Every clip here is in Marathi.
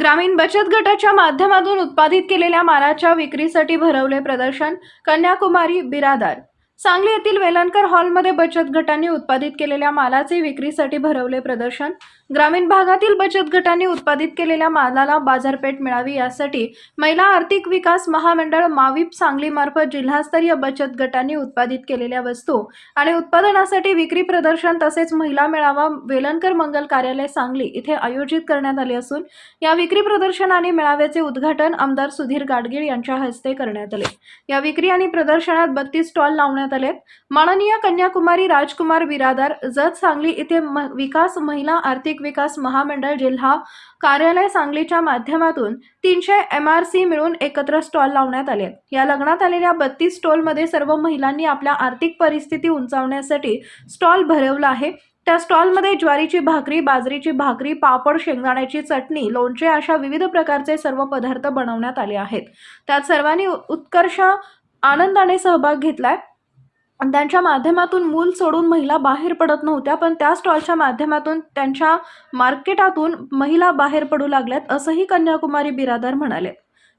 ग्रामीण बचत गटाच्या माध्यमातून उत्पादित केलेल्या मालाच्या विक्रीसाठी भरवले प्रदर्शन कन्याकुमारी बिरादार सांगली येथील वेलणकर हॉलमध्ये बचत गटांनी उत्पादित केलेल्या मालाचे विक्रीसाठी भरवले प्रदर्शन. ग्रामीण भागातील बचत गटांनी उत्पादित केलेल्या मालाला बाजारपेठ मिळावी यासाठी महिला आर्थिक विकास महामंडळ माविप सांगलीमार्फत जिल्हास्तरीय बचत गटांनी उत्पादित केलेल्या वस्तू आणि उत्पादनासाठी विक्री प्रदर्शन तसेच महिला मेळावा वेलणकर मंगल कार्यालय सांगली इथे आयोजित करण्यात आले असून या विक्री प्रदर्शन आणि मेळाव्याचे उद्घाटन आमदार सुधीर गाडगीळ यांच्या हस्ते करण्यात आले. या विक्री आणि प्रदर्शनात बत्तीस स्टॉल लावण्यात आलेत माननीय कन्याकुमारी राजकुमार बिरादार जत सांगली येथे म- विकास महिला आर्थिक विकास महामंडळ जिल्हा कार्यालय सांगलीच्या माध्यमातून तीनशे एम आर सी मिळून एकत्र स्टॉल लावण्यात आले या लग्नात आलेल्या बत्तीस स्टॉलमध्ये सर्व महिलांनी आपल्या आर्थिक परिस्थिती उंचावण्यासाठी स्टॉल भरवला आहे. त्या स्टॉलमध्ये ज्वारीची भाकरी बाजरीची भाकरी पापड शेंगदाण्याची चटणी लोणचे अशा विविध प्रकारचे सर्व पदार्थ बनवण्यात आले आहेत. त्यात सर्वांनी उत्कर्ष आनंदाने सहभाग घेतलाय. त्यांच्या माध्यमातून मूल सोडून महिला बाहेर पडत नव्हत्या पण त्या स्टॉलच्या माध्यमातून त्यांच्या मार्केटातून महिला बाहेर पडू लागल्यात असंही कन्याकुमारी बिरादार म्हणाले.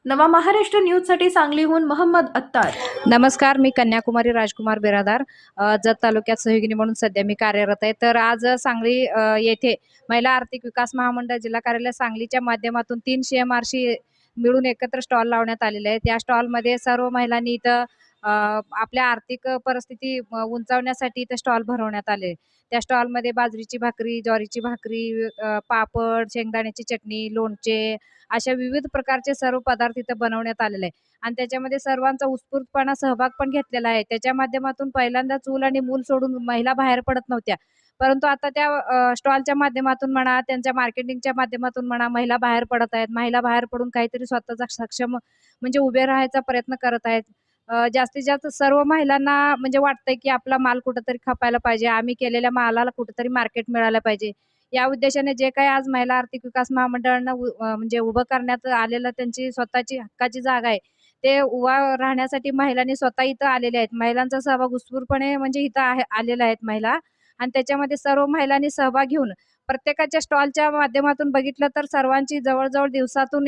नवा महाराष्ट्र न्यूजसाठी सांगलीहून महम्मद अत्तार. नमस्कार मी कन्याकुमारी राजकुमार बिरादार अ, जत तालुक्यात सहयोगिनी म्हणून सध्या मी कार्यरत आहे. तर आज सांगली अ, येथे महिला आर्थिक विकास महामंडळ जिल्हा कार्यालय सांगलीच्या माध्यमातून तीनशे एम आरशी मिळून एकत्र स्टॉल लावण्यात आलेले आहे त्या स्टॉलमध्ये सर्व महिलांनी इथं आपल्या आर्थिक परिस्थिती उंचावण्यासाठी ते स्टॉल भरवण्यात आले. त्या स्टॉलमध्ये बाजरीची भाकरी ज्वारीची भाकरी पापड शेंगदाण्याची चटणी लोणचे अशा विविध प्रकारचे सर्व पदार्थ इथं बनवण्यात आलेले. आहे आणि त्याच्यामध्ये सर्वांचा उत्स्फूर्तपणा सहभाग पण घेतलेला आहे. त्याच्या माध्यमातून पहिल्यांदा चूल आणि मूल सोडून महिला बाहेर पडत नव्हत्या. परंतु आता त्या स्टॉलच्या माध्यमातून म्हणा त्यांच्या मार्केटिंगच्या माध्यमातून म्हणा महिला बाहेर पडत आहेत. महिला बाहेर पडून काहीतरी स्वतःचा सक्षम म्हणजे उभे राहायचा प्रयत्न करत आहेत. जास्तीत जास्त सर्व महिलांना म्हणजे वाटतंय की आपला माल कुठंतरी खपायला पाहिजे. आम्ही केलेल्या मालाला कुठंतरी मार्केट मिळालं पाहिजे. या उद्देशाने जे काही आज महिला आर्थिक विकास महामंडळानं उ- म्हणजे उभं करण्यात आलेलं त्यांची स्वतःची हक्काची जागा आहे. ते उभा राहण्यासाठी महिलांनी स्वतः इथं आलेले आहेत. महिलांचा सहभाग उत्स्फूर्तपणे म्हणजे इथं आहे आलेला आहेत महिला. आणि त्याच्यामध्ये सर्व महिलांनी सहभाग घेऊन प्रत्येकाच्या स्टॉलच्या माध्यमातून बघितलं तर सर्वांची जवळजवळ दिवसातून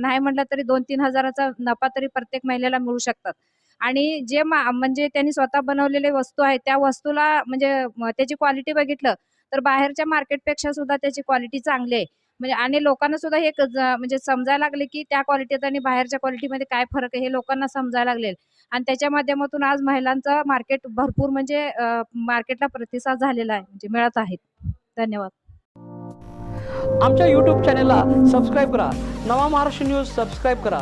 नाही म्हटलं तरी दोन तीन हजाराचा नफा तरी प्रत्येक महिलेला मिळू शकतात. आणि जे म्हणजे त्यांनी स्वतः बनवलेले वस्तू आहेत त्या वस्तूला म्हणजे त्याची क्वालिटी बघितलं तर बाहेरच्या मार्केटपेक्षा सुद्धा त्याची क्वालिटी चांगली आहे. म्हणजे आणि लोकांना सुद्धा हे म्हणजे समजायला लागले की त्या क्वालिटीत आणि बाहेरच्या क्वालिटीमध्ये काय फरक आहे हे लोकांना समजायला लागले. आणि त्याच्या माध्यमातून आज महिलांचा मार्केट भरपूर म्हणजे मार्केटला प्रतिसाद झालेला आहे म्हणजे मिळत आहेत धन्यवाद. आमच्या यूट्यूब चॅनेलला सबस्क्राईब करा. नवा महाराष्ट्र न्यूज सबस्क्राईब करा.